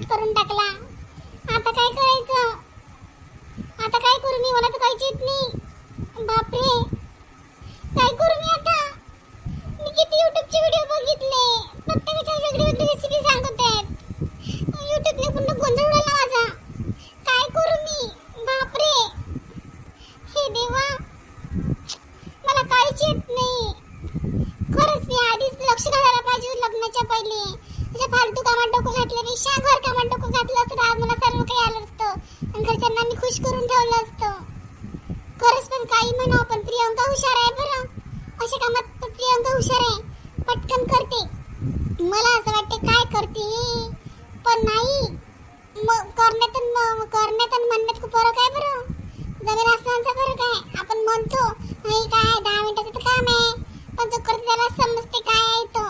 Cut करून टाकला. आता काय करायचं? आता काय करू मी? मला तर काहीच येत नाही बापरे काय करू मी आता मी किती युट्यूबचे व्हिडिओ बघितले प्रत्येकाच्या वेगळी वेगळी रेसिपी सांगत आहेत युट्यूबने पूर्ण गोंधळ उडवला माझा काय करू मी बापरे हे देवा मला काहीच येत नाही खरंच मी आधीच लक्ष घालायला पाहिजे होतं लग्नाच्या पहिले त्याच्या फालतू कामात डोकं घातल्यापेक्षा घर कामात डोकं घातलं असतं तर आज मला सर्व काही आलं असतं आणि घरच्यांना मी खुश करून ठेवलं असतं खरंच पण काही म्हणावं पण प्रियंका हुशार आहे बरं अशा कामात तर प्रियंका हुशार आहे पटकन करते. मला असं वाटते काय करते पण नाही. मग करण्यात करण्यात आणि म्हणण्यात खूप फरक आहे बरं. जमीन आसमानचा फरक आहे. आपण म्हणतो नाही काय दहा मिनिटाचं तर काम आहे. पण जो करते त्याला समजते काय आहे तो.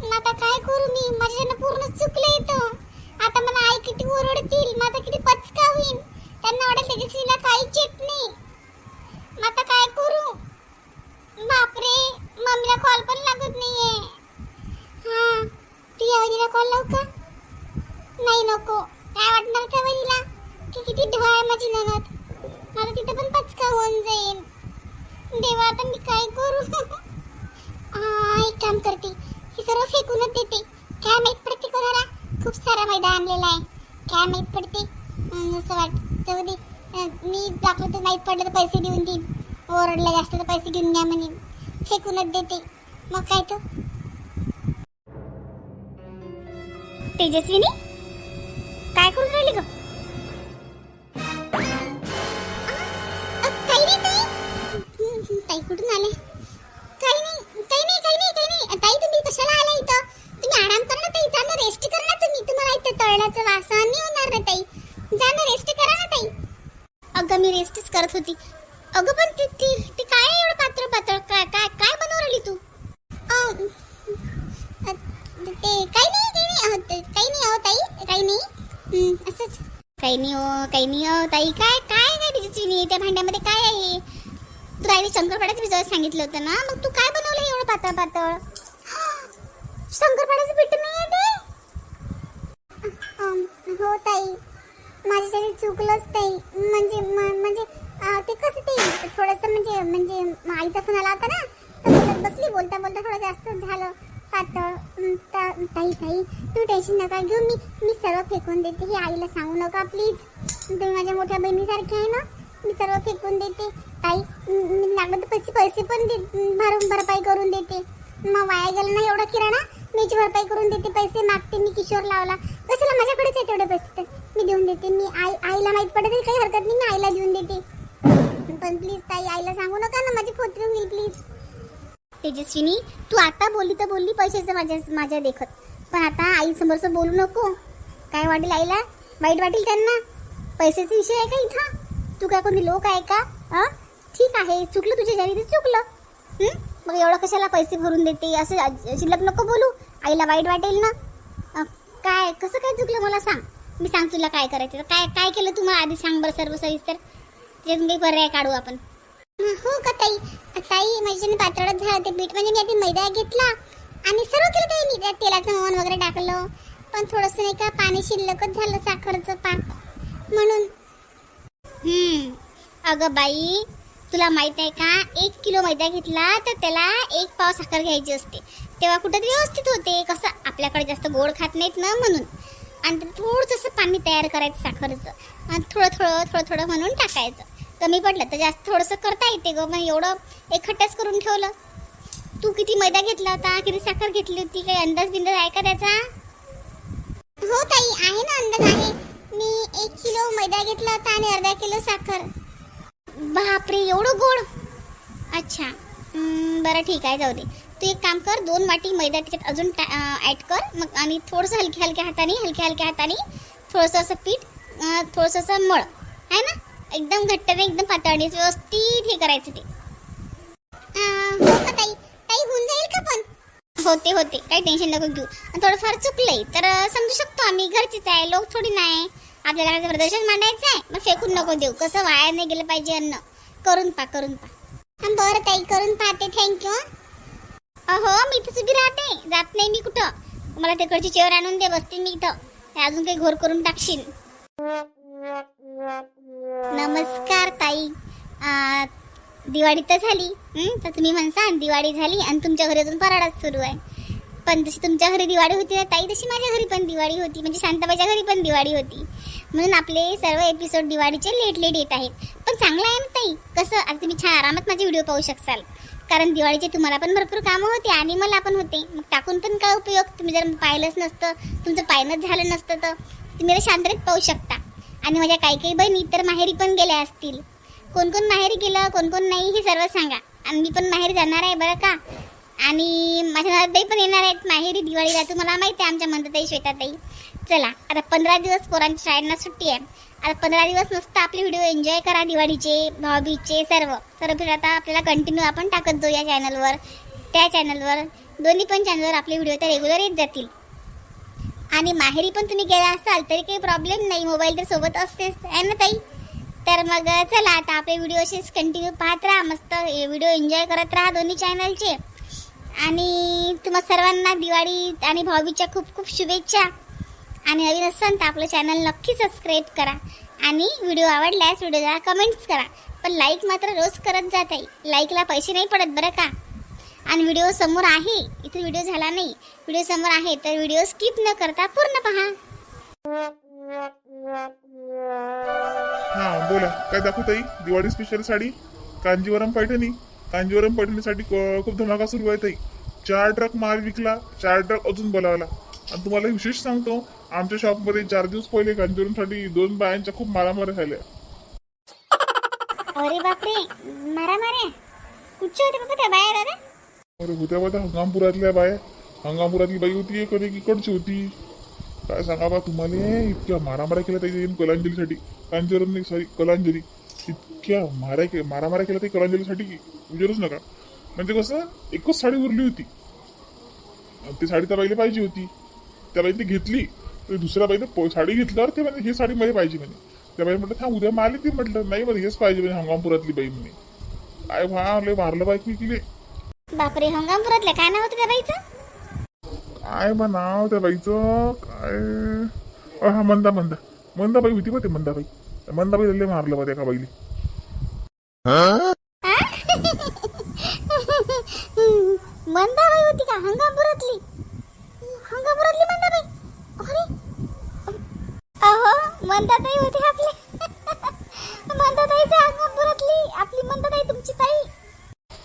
मग आता काय करू मी? माझ्यानं पूर्ण चुकलं इथं आता मला आई किती ओरडतील? माझा किती पचका होईल? त्यांना वाटेल त्याच्याशीला काहीच येत नाही. मग आता काय करू बापरे मम्मीला कॉल पण लागत नाहीये हा प्रिया वहिनीला कॉल लावू का नाही नको काय वाटणार त्या वहिनीला की किती ढोळ आहे माझी ननद मला तिथे पण पचका होऊन जाईल देवा आता मी काय करू आ, एक काम करते हे सर्व फेकूनच देते काय माहीत पडते कोणाला खूप सारा मैदा आणलेला आहे काय माहीत पडते अं, असं वाट जाऊ दे. मी दाखवलं तर माहीत पडलं तर पैसे देऊन देईन. ओरडला जास्त तर पैसे घेऊन द्या म्हणे. फेकूनच देते. मग काय तर तेजस्विनी? काय करून राहिली ग? ताई. कुठून आले? काही नाही काही नाही काही नाही काही नाही. ताई तुम्ही कशाला आला इथं? तुम्ही आराम कर ना ताई. जा रेस्ट कर ना तुम्ही. तुम्हाला इथं तळल्याचं वासन नाही होणार ना ताई जा ना रेस्ट करा ना ताई करत होती. अगं पण ती ती ती काय एवढं पातळ पातळ काय काय काय बनवून राहिली तू? ते काही नाही काही नाही ते- काही नाही अहो ताई काही नाही. हं, असंच. काही नाही हो काही नाही हो ताई. काय काय काय तिची चिनी त्या भांड्यामध्ये काय आहे? तुला आईने शंकरपाड्याचं भिजवायला सांगितलं होतं ना? मग तू काय बनवलं एवढं पातळ पातळ शंकरपाड्याचं पीठ नाही आहे ते अं, हो ताई माझ्यासाठी चुकलंच ते म्हणजे म्हणजे ते कसं ते थोडंसं म्हणजे म्हणजे आईचा फोन आला होता ना तर बोलत बसली. बोलता बोलता थोडं जास्त झालं. पातळ ताई ताई तू टेन्शन नका घेऊ. मी मी सर्व फेकून देते. हे आईला सांगू नका प्लीज तुम्ही माझ्या मोठ्या बहिणीसारखे आहे ना मी सर्व फेकून देते. ताई मी लागलं तर पैसे पैसे पण दे भरून भरपाई करून देते. मग वाया गेलं ना एवढा किराणा मीच भरपाई करून देते. पैसे मागते मी किशोर लावला. कशाला माझ्याकडेच आहे तेवढे पैसे? तर मी देऊन देते. मी आई आईला माहीत पडत नाही काही हरकत नाही मी आईला देऊन देते. पण प्लीज ताई आईला सांगू नका ना माझी खोत्री होईल प्लीज तेजस्विनी तू आता बोलली तर बोलली पैशाचं माझ्या माझ्या देखत. पण आता आई समोरचं बोलू नको. काय वाटेल आईला? वाईट वाटेल त्यांना? पैशाचा विषय आहे का इथं? तू काय कोणी लोक आहे का? अ? ठीक आहे चुकलं तुझ्या जरी ते चुकलं. मग एवढं कशाला पैसे भरून देते? असं शिल्लक नको बोलू. आईला वाईट वाटेल ना? काय कसं काय चुकलं मला सांग. मी सांग तुला काय करायचं. काय काय केलं तू मला आधी सांग बरं सर्व सविस्तर. त्याच्यातून काही पर्याय काढू आपण. हो का ताई. ताई माझ्याने पातळच झालं ते पीठ. म्हणजे मी आधी मैदा घेतला आणि सर्व केलं ताई. मी तेलाचं मोहन वगैरे टाकलं. पण थोडंसं नाही का पाणी शिल्लकच झालं साखरचं पाक. म्हणून. अगं बाई तुला माहीत आहे का? एक किलो मैदा घेतला तर त्याला एक पाव साखर घ्यायची असते. तेव्हा कुठेतरी व्यवस्थित होते. कसं? आपल्याकडे जास्त गोड खात नाहीत ना म्हणून. आणि थोडंसं पाणी तयार करायचं साखरेचं. आणि थोडं थोडं थोडं थोडं म्हणून टाकायचं. कमी पडलं तर जास्त थोडंसं करता येते गं मग एवढं एकखट्टाच करून ठेवलं. तू किती मैदा घेतला होता किती साखर घेतली होती काही अंदाज बिंदाज आहे का त्याचा? हो ताई आहे ना अंदाज आहे. मी एक किलो मैदा घेतला होता आणि अर्धा किलो साखर. बापरे एवढं गोड? अच्छा. बरं ठीक आहे जाऊ दे. तू एक काम कर दोन वाटी मैदा त्याच्यात अजून ॲड कर. मग आणि थोडंसं हलक्या हलक्या हाताने हलक्या हलक्या हाताने थोडंसं असं पीठ थोडंसं असं मळ. आहे ना? एकदम घट्ट नाही एकदम पातळणी व्यवस्थित हे करायचं ते. हो का ताई? ताई होऊन जाईल का पण? होते होते. काही टेन्शन नको घेऊ. आणि थोडंफार चुकलंय तर समजू शकतो आम्ही. घरचीच आहे लोक थोडी नाही. आपल्याला घराचं प्रदर्शन मांडायचं आहे मग फेकून नको देऊ. कसं वाया नाही गेलं पाहिजे अन्न. करून पा करून पा. बरं ताई करून पाहते. थँक्यू अहो मी इथंच उभी राहते. जात नाही मी कुठं. मला तिकडची चेअर आणून दे बसते मी इथं. हे अजून काही घोर करून टाकशील. नमस्कार ताई. आ, दिवाळी तर झाली. हं? तर तुम्ही म्हणसा दिवाळी झाली आणि तुमच्या घरी अजून फराळाच सुरू आहे. पण जशी तुमच्या घरी दिवाळी होती ना ताई तशी माझ्या घरी पण दिवाळी होती. म्हणजे शांताबाईच्या घरी पण दिवाळी होती. म्हणून आपले सर्व एपिसोड दिवाळीचे लेट लेट येत आहेत. पण चांगलं आहे ना ताई? कसं? आता तुम्ही छान आरामात माझे व्हिडिओ पाहू शकाल कारण दिवाळीचे तुम्हाला पण भरपूर कामं होते आणि मला पण होते. मग टाकून पण काय उपयोग? तुम्ही जर पाहिलंच नसतं तुमचं पायनंच झालं नसतं तर तुम्ही तर शांततेत पाहू शकता. आणि माझ्या काही काही बहिणी तर माहेरी पण गेल्या असतील. कोण कोण माहेरी गेलं कोण कोण नाही हे सर्व सांगा. आणि मी पण माहेरी जाणार आहे बरं का? आणि माझ्या नवरदेव पण येणार आहेत माहेरी दिवाळीला. तुम्हाला माहिती आहे आमच्या म्हणताताई श्वेताताई. चला आता पंधरा दिवस पोरांच्या शाळेंना सुट्टी आहे. आता पंधरा दिवस मस्त आपले व्हिडिओ एन्जॉय करा दिवाळीचे भाऊबीचे सर्व. सर्व फिर आता आपल्याला कंटिन्यू आपण टाकत जाऊ या चॅनलवर त्या चॅनलवर दोन्ही पण चॅनलवर आपले व्हिडिओ तर रेग्युलर येत जातील. आणि माहेरी पण तुम्ही गेला असाल तरी काही प्रॉब्लेम नाही. मोबाईल तर सोबत असतेच आहे ना ताई? तर मग चला आता आपले व्हिडिओ असेच कंटिन्यू पाहत राहा. मस्त व्हिडिओ एन्जॉय करत राहा दोन्ही चॅनलचे आणि तुम्हा सर्वांना दिवाळी आणि भाऊबीच्या खूप खूप शुभेच्छा. आणि नवीन असाल तर आपलं चॅनल नक्की सबस्क्राईब करा. आणि व्हिडिओ आवडल्यास व्हिडिओला कमेंट्स करा. पण लाईक मात्र रोज करत जात आहे. लाईकला पैसे नाही पडत बरं का? आणि व्हिडिओ समोर आहे. इथे व्हिडिओ झाला नाही. व्हिडिओ समोर आहे तर व्हिडिओ स्किप न करता पूर्ण पहा. हा बोला. काय दाखवू ताई दिवाळी स्पेशल साडी? कांजीवरम पैठणी. कांजीवरम पैठणीसाठी खूप धमाका सुरू आहे ताई. चार ट्रक माल विकला. चार ट्रक अजून बोलावला. आणि तुम्हाला विशेष सांगतो आमच्या शॉपमध्ये चार दिवस पहिले कांजीवरमसाठी दोन बायांच्या खूप मारामाऱ्या झाल्या. अरे बापरे मारा मारे कुठचे होते बाबा त्या बाहेर अरे अरे होत्या बघा हंगामपुरातल्या बाया. हंगामपुरातली बाई होती एक आणि इकडची होती. काय सांगा बा तुम्हाला इतक्या मारामाऱ्या केल्या त्याच्या कलांजलीसाठी. कांजीवरम नाही सॉरी कलांजली. इतक्या माऱ्या के मारामाऱ्या केल्या ते कलांजलीसाठी. विचारूच नका. म्हणजे कसं एकच साडी उरली होती. ती साडी बाईला पाहिजे होती. त्या बाईने ती घेतली दुसऱ्या बाईने साडी घेतल्यावर ते म्हणजे ही साडी मला पाहिजे म्हणे. त्या बाई म्हटलं थांब उद्या मारली ती. म्हटलं नाही म्हणे हेच पाहिजे म्हणे हंगामपुरातली बाई म्हणे. काय लय मारलं बाईक मी बापरे हंगामपुरातल्या? काय नाव होतं त्या बाईचं? काय नाव त्या बाईचं? काय? हा मंदा मंदा. मंदाबाई होती बा ते मंदाबाई मंदाबाई लय मारलं बा त्या का बाईले. मंदाबाई होती का? हंगामपुरातली हंगामपुरातली मंदाबाई अरे अहो मंदाताई होती आपली. मंदाताईच्या हंगामपुरातली आपली मंदाताई तुमची ताई.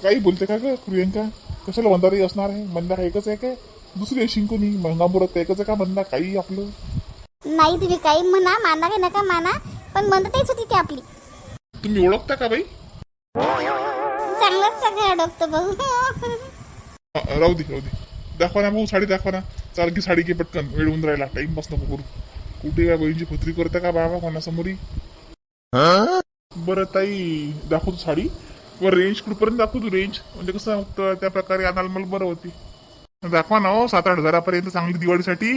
काही बोलते का ग प्रियंका? कशाला मंदाबाई असणार आहे? मंदा हा एकच आहे काय? दुसरी आहे शिंकुनी मंगामुरात एकच आहे का मंदा काही आपलं? नाही तुम्ही काही म्हणा माना की नका माना पण मंदाताईच होती ती आपली. तुम्ही ओळखता का बाई? चांगलाच सगळं अडकतो भाऊ. राहू दे राहू दे. दाखवा ना भाऊ साडी दाखवा ना. की साडी घे पटकन. वेळ होऊन राहिला. टाइम पास नको करू. कुठे या बहिणीची फुत्री करता का बाबा कोणासमोरी? बरं ताई दाखवतो साडी. वर रेंज कुठपर्यंत दाखवतो रेंज म्हणजे कसं फक्त त्या प्रकारे आणाल मला बरं होती. दाखवा ना हो सात आठ हजारापर्यंत चांगली दिवाळीसाठी.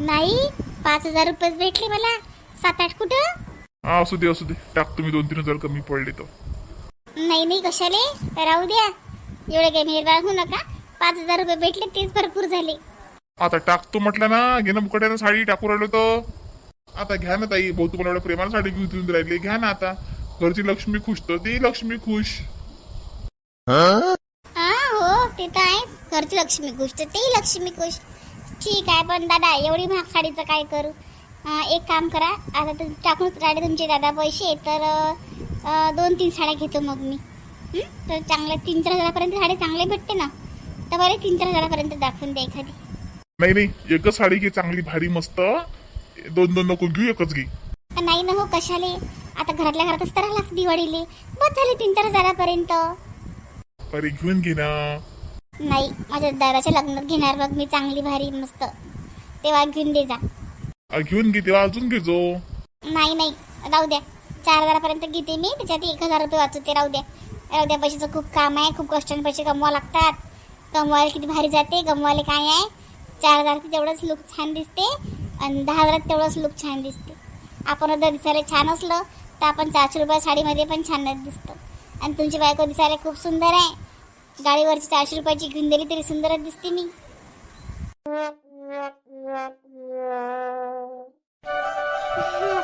नाही पाच हजार रुपये भेटले मला. सात आठ कुठं? हा असू दे असू दे. टाक तुम्ही दोन तीन हजार कमी पडले तर. नाही नाही कशाले? राहू द्या. एवढे काही मेहरबान होऊ नका. पाच हजार रुपये भेटले तेच भरपूर झाले. आता टाकतो म्हटलं ना घे ना मुकट्यानं साडी टाकू राहिलो तो आता घ्या ना ताई भाऊ तुम्हाला एवढ्या प्रेमाला साडी घेऊन देऊन राहिली. घ्या ना आता. घरची लक्ष्मी खुश तर ती लक्ष्मी खुश. हा हो ते तर आहे. घरची लक्ष्मी खुश तर तेही लक्ष्मी खुश. ठीक आहे पण दादा एवढी महाग साडीचं काय करू? अं, एक काम करा आता तर टाकूनच राहिले तुमचे दादा पैसे तर अं, दोन तीन साड्या घेतो मग मी. हं? तर चांगल्या तीन चार हजारापर्यंत साडी चांगले भेटते ना? तर बरे तीन चार हजारापर्यंत दाखवून द्या एखादी. नाही नाही एकच साडी घे चांगली भारी मस्त. दोन दोन नको घेऊ एकच घे. नाही ना हो कशाले? आता घरातल्या घरातच तर राहिला दिवाळीले. बस झाले तीन चार हजारापर्यंत. अरे घेऊन घे ना. नाही माझ्या दादाच्या लग्नात घेणार बघ मी चांगली भारी मस्त. तेव्हा घेऊन दे जा. अ, घेऊन घे तेव्हा अजून घे जो. नाही नाही राहू द्या. चार हजारापर्यंत घेते मी त्याच्यात एक हजार रुपये वाचवते राहू द्या. राहू द्या पैशाचं खूप काम आहे खूप कष्टाने पैसे कमवावं लागतात. कमवायला किती भारी जाते कमवायला काय आहे? चार हजार तेवढंच लुक छान दिसते आणि दहा हजारात तेवढंच लुक छान दिसते. आपण जर दिसायला छान असलं तर आपण चारशे रुपया साडीमध्ये पण छानच दिसतो. आणि तुमची बायको दिसायला खूप सुंदर आहे. गाडीवरची चारशे रुपयाची घेऊन दिली तरी सुंदरच दिसते मी.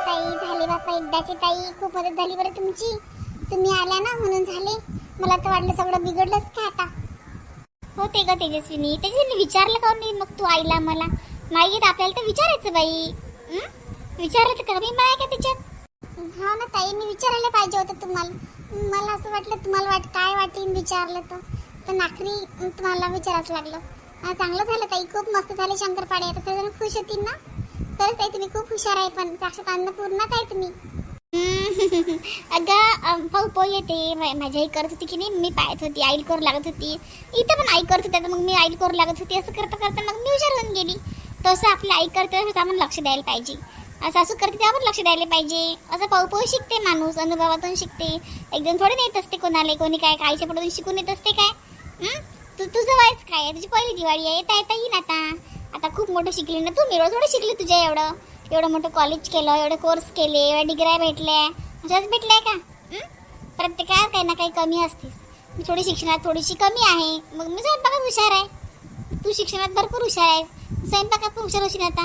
ताई झाली बापा एकदाची ताई. खूप मदत झाली बरं तुमची. तुम्ही आल्या ना म्हणून झाले. मला तर वाटलं सगळं बिघडलंच का आता? हो ते तेजस्विनी तेजस्विनी विचारलं का नाही मग तू आईला मला? नाही येत आपल्याला तर विचारायचं बाई. विचारलं तर कमी माय का त्याच्यात हा ना ताईंनी मी विचारायला पाहिजे होतं तुम्हाला. मला असं वाटलं तुम्हाला वाट काय वाटेल विचारलं तर. पण आखरी तुम्हाला विचारायचं लागलं. हा, चांगलं झालं ताई. खूप मस्त झाले शंकरपाडे. आता सगळेजण खुश होतील ना? खरंच ताई तुम्ही खूप हुशार आहे पण साक्षात अन्नपूर्णाच आहे तुम्ही. अगं भाऊ पोय येते. माझी आई करत होती की नाही मी पाहत होती. आईल करू लागत होती. इथं पण आई करत होती मग मी आईल करू लागत होती. असं करता करता मग मी हुशार होऊन गेली. तसं आपलं आई करते आपण लक्ष द्यायला पाहिजे. सासू करते तेव्हा पण लक्ष द्यायला पाहिजे. असं पाहू पाहू शिकते माणूस अनुभवातून शिकते. एकदम थोडे नाही येत असते कोणाला कोणी काय कायच्या पडून शिकून येत असते काय? तू तुझं वयच काय तुझी पहिली दिवाळी आहे. येता येता येईन आता. आता खूप मोठं शिकली ना तू मी थोडं शिकली तुझ्या एवढं. एवढं मोठं कॉलेज केलं एवढे कोर्स केले एवढ्या डिग्र्या भेटल्या. अशाच भेटल्या का? प्रत्येकात काही ना काही कमी असतेस मी थोडी शिक्षणात थोडीशी कमी आहे. मग मी स्वयंपाकात हुशार आहे. तू शिक्षणात भरपूर हुशार आहे स्वयंपाकात पण हुशार होशील आता.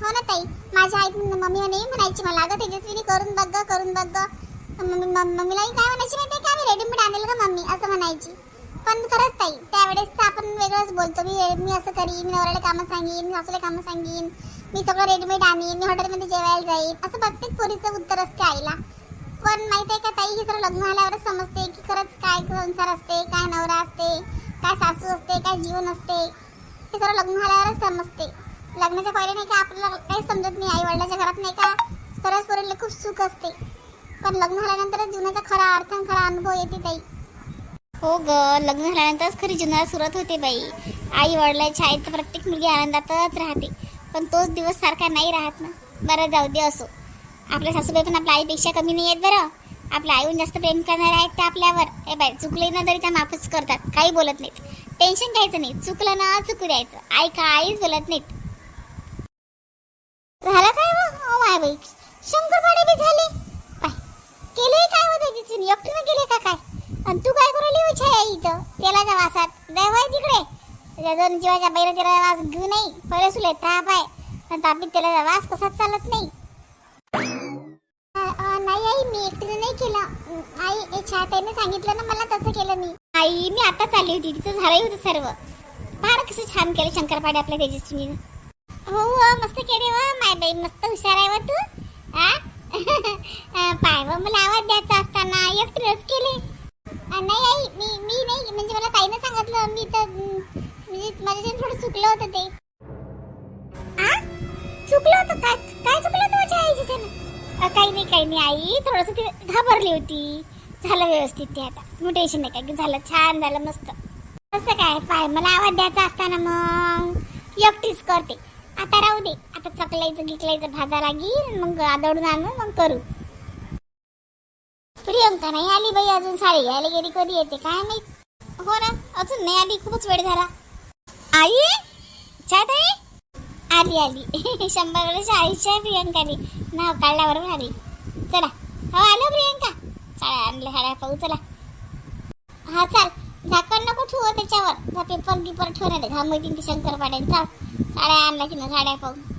हो ना ताई. माझ्या आई मम्मी नेहमी म्हणायची. मला अगं तेजस्वीने करून बघ करून बघ गं. मम्मी काय म्हणायची माहिती का? मी रेडीमेड आणेल का मम्मी असं म्हणायची. पण खरंच ताई त्यावेळेस तर आपण वेगळंच बोलतो. मी मी असं करीन मी नवऱ्याला कामं सांगेन मी सासूला कामं सांगेन. मी सगळं रेडीमेड आणीन मी हॉटेलमध्ये जेवायला जाईन. असं प्रत्येक पोरीचं उत्तर असते आईला. पण माहिती आहे का ताई हे सगळं लग्न झाल्यावरच समजते की खरंच काय संसार असते काय नवरा असते काय सासू असते काय जीवन असते. हे सगळं लग्न झाल्यावरच समजते. लग्नाच्या पहिले नाही का आपल्याला काही समजत नाही आई वडिलाच्या घरात नाही का सरस पोरीला खूप सुख असते. पण लग्न झाल्यानंतरच जीवनाचा खरा अर्थ आणि खरा अनुभव येते ताई. हो ग लग्न झाल्यानंतरच खरी जीवनाला सुरुवात होते बाई. आई वडिलाच्या आहेत तर प्रत्येक मुलगी आनंदातच राहते. पण तोच दिवस सारखा नाही राहत ना. बरं जाऊ दे असो. आपल्या सासूबाई पण आपल्या आईपेक्षा कमी नाही आहेत बरं. आपल्या आईहून जास्त प्रेम करणारे आहेत ते आपल्यावर. हे बाय चुकले ना तरी त्या माफच करतात. काही बोलत नाहीत. टेन्शन घ्यायचं नाही. चुकलं ना चुकू द्यायचं. आई का आईच बोलत नाहीत. झालं काय हो ओ माय बाई. बी झाले. पाय केले काय होतं तिथून एकटीनं गेले का काय? आणि तू काय करू लिहू छाया इथं? तेलाच्या वासात जाय तिकडे. त्याच्या दोन जीवाच्या बैरा तिला वास घेऊ नाही पहिले सुले ताप आहे. पण तापीत त्याला वास कसाच चालत नाही. नाही आई मी एकटीने नाही केला. आई एक छाताईने सांगितलं ना मला तसं केलं मी. आई मी आता चालली होती. तिथं झालंही होतं सर्व. फार कसं छान केलं शंकरपाडे आपल्या तेजस्वीने हो हो मस्त केले वा माय बाई मस्त हुशार आहे व तू. आ? पाय व मला आवाज द्यायचा असताना एकटीनंच केले. नाही आई मी मी नाही. म्हणजे मला ताईनं सांगितलं मी तर अं, म्हणजे माझ्याच्यानं थोडं चुकलं होतं ते. आ? चुकलं होतं काय काय चुकलं होतं माझ्या आईची काही नाही काही नाही आई थोडंसं ती घाबरली होती. झालं व्यवस्थित ते आता. तुम्ही टेन्शन नाही काय झालं छान झालं मस्त. असं काय? पाय मला आवाज द्यायचा असताना मग एकटीच करते. आता राहू दे. आता चकलायचं गिकलायचं भाजा लागेल मग आदळून आणू मग करू. प्रियंका नाही आली बाई अजून साडी घ्यायला गेली कधी येते? काय माहीत? हो ना अजून नाही आली खूपच वेळ झाला. आई? अच्छा आहे आली आली शंभर वर्ष आयुष्य आहे प्रियंकाने नाव काढल्यावर आली चला हो आलो प्रियंका साड्या आणल्या साड्या पाहू चला हा चाल झाकण नको ठेव त्याच्यावर पेपर गिपर ठेवण्यात घाम शंकर ते चाल साड्या आणल्या की ना साड्या पाहू